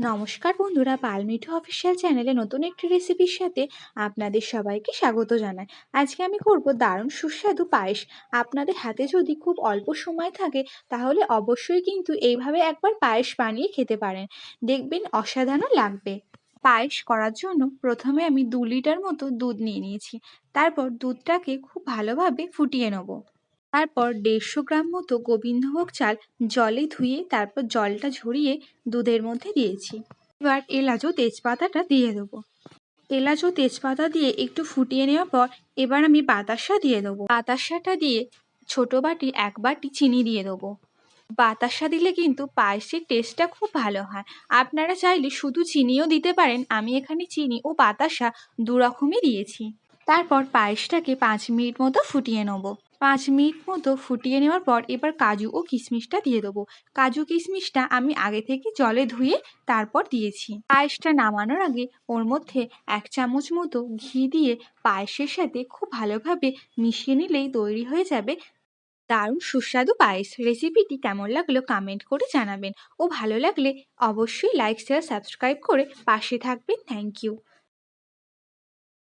নমস্কার বন্ধুরা পালমিঠু অফিসিয়াল চ্যানেলে নতুন একটি রেসিপির সাথে আপনাদের সবাইকে স্বাগত জানাই। আজকে আমি করব দারুণ সুস্বাদু পায়েস। আপনাদের হাতে যদি খুব অল্প সময় থাকে, তাহলে অবশ্যই কিন্তু এইভাবে একবার পায়েস বানিয়ে খেতে পারেন। দেখবেন অসাধারণ লাগবে। পায়েস করার জন্য প্রথমে আমি দু লিটার মতো দুধ নিয়ে নিয়েছি। তারপর দুধটাকে খুব ভালোভাবে ফুটিয়ে নেব। তারপর দেড়শো গ্রাম মতো গোবিন্দভোগ চাল জলে ধুয়ে তারপর জলটা ঝরিয়ে দুধের মধ্যে দিয়েছি। এবার এলাচ ও তেজপাতাটা দিয়ে দেবো। এলাচ ও তেজপাতা দিয়ে একটু ফুটিয়ে নেওয়ার পর এবার আমি বাতাসা দিয়ে দেবো। বাতাসাটা দিয়ে ছোটো বাটি, এক বাটি চিনি দিয়ে দেবো। বাতাসা দিলে কিন্তু পায়েসের টেস্টটা খুব ভালো হয়। আপনারা চাইলে শুধু চিনিও দিতে পারেন, আমি এখানে চিনি ও বাতাসা দু রকমই দিয়েছি। তারপর পায়েসটাকে পাঁচ মিনিট মতো ফুটিয়ে নেব। পাঁচ মিনিট মতো ফুটিয়ে নেওয়ার পর এবার কাজু ও কিশমিশটা দিয়ে দেবো। কাজু কিশমিশটা আমি আগে থেকে জলে ধুয়ে তারপর দিয়েছি। পায়েসটা নামানোর আগে ওর মধ্যে এক চামচ মতো ঘি দিয়ে পায়েসের সাথে খুব ভালোভাবে মিশিয়ে নিলেই তৈরি হয়ে যাবে দারুণ সুস্বাদু পায়েস। রেসিপিটি কেমন লাগল কমেন্ট করে জানাবেন। ও ভালো লাগলে অবশ্যই লাইক শেয়ার সাবস্ক্রাইব করে পাশে থাকবেন। Thank you